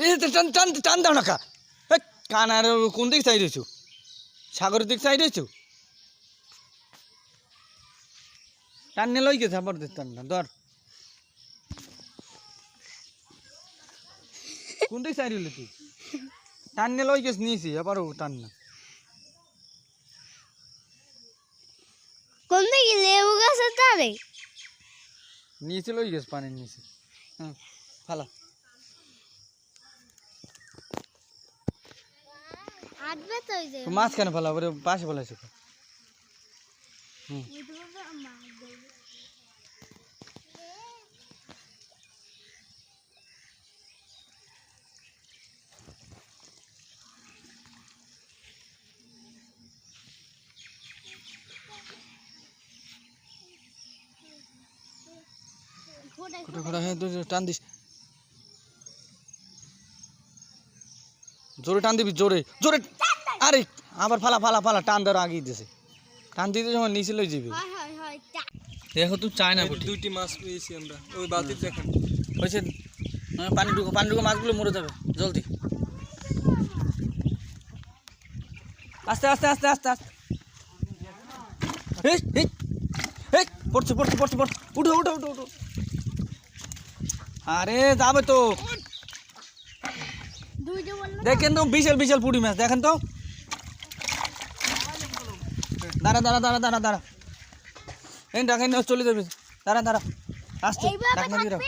এই টান টান টান দাও না কা। এ, কান দিক চাই রয়েছো সাগরের দিক চাই রয়েছো টান নিয়ে লই গেছে আবার টান না ধর। কোন দিক চাই রইলি তুই? টান নিয়ে লই গেছ নিয়েছি আবারও টান না। কোন দিকে লেবু গাছের তারে? নিচে লই গেছ পানির নিচে। হুম ফালা। হাঁটবে কেন ফেলা ওরে পাশে ফেলাইছে হ্যাঁ টান দিস। জোরে টান দিবি জোরে জোরে আরে আবার ফালা ফালা ফালা টান ধরো আগিয়ে দিছে। টান দিতে যখন নিচে লই যাবি। হয় হয় হয় দেখো তুই চায় না দুইটি মাছ পেয়েছি আমরা ওই বাতির দেখেন হয়েছে হ্যাঁ, পানি ঢুকো পানি ঢুকো মাছগুলো মরে যাবে জলদি। আস্তে আস্তে আস্তে আস্তে আস্তে। পড়ছে পড়ছে পড়ছে পড়ছে। উঠো উঠো উঠো উঠো। আরে যাবে তো। দেখেন তো বিশাল বিশাল পুঁটি মাছ দেখেন তো। দাঁড়া দাঁড়া দাঁড়া দাঁড়া দাঁড়া। এই ডাকেন চলে যাবে। দাঁড়া দাঁড়া। আসতে ডাকনা দিয়ে